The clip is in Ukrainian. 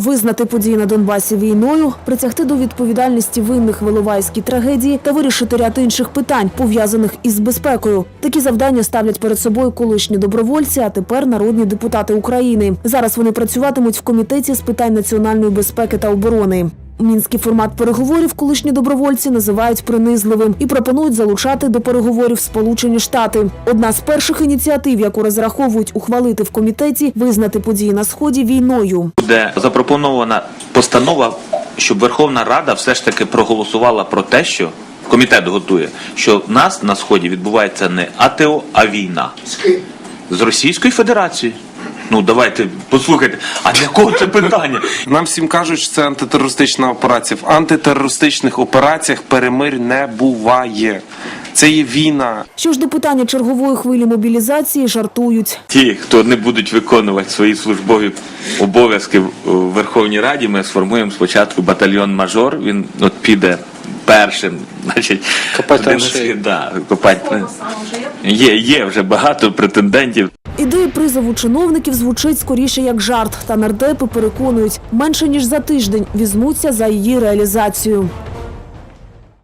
Визнати події на Донбасі війною, притягти до відповідальності винних в Іловайській трагедії та вирішити ряд інших питань, пов'язаних із безпекою. Такі завдання ставлять перед собою колишні добровольці, а тепер народні депутати України. Зараз вони працюватимуть в комітеті з питань національної безпеки та оборони. Мінський формат переговорів колишні добровольці називають принизливим і пропонують залучати до переговорів Сполучені Штати. Одна з перших ініціатив, яку розраховують ухвалити в комітеті, визнати події на сході війною. буде запропонована постанова, щоб Верховна Рада все ж таки проголосувала про те, що комітет готує, що в нас на сході відбувається не АТО, а війна з Російською Федерацією. Ну давайте послухайте. А для кого це питання? Нам всім кажуть, що це антитерористична операція. В антитерористичних операціях перемир не буває. Це є війна. Що ж до питання чергової хвилі мобілізації, жартують. Ті, хто не будуть виконувати свої службові обов'язки в у Верховній Раді, ми сформуємо спочатку батальйон мажор. Він от піде першим, значить, Копать траншеї. да, копать. Є, є вже багато претендентів. Ідея призову чиновників звучить скоріше як жарт, та нардепи переконують, менше ніж за тиждень візьмуться за її реалізацію.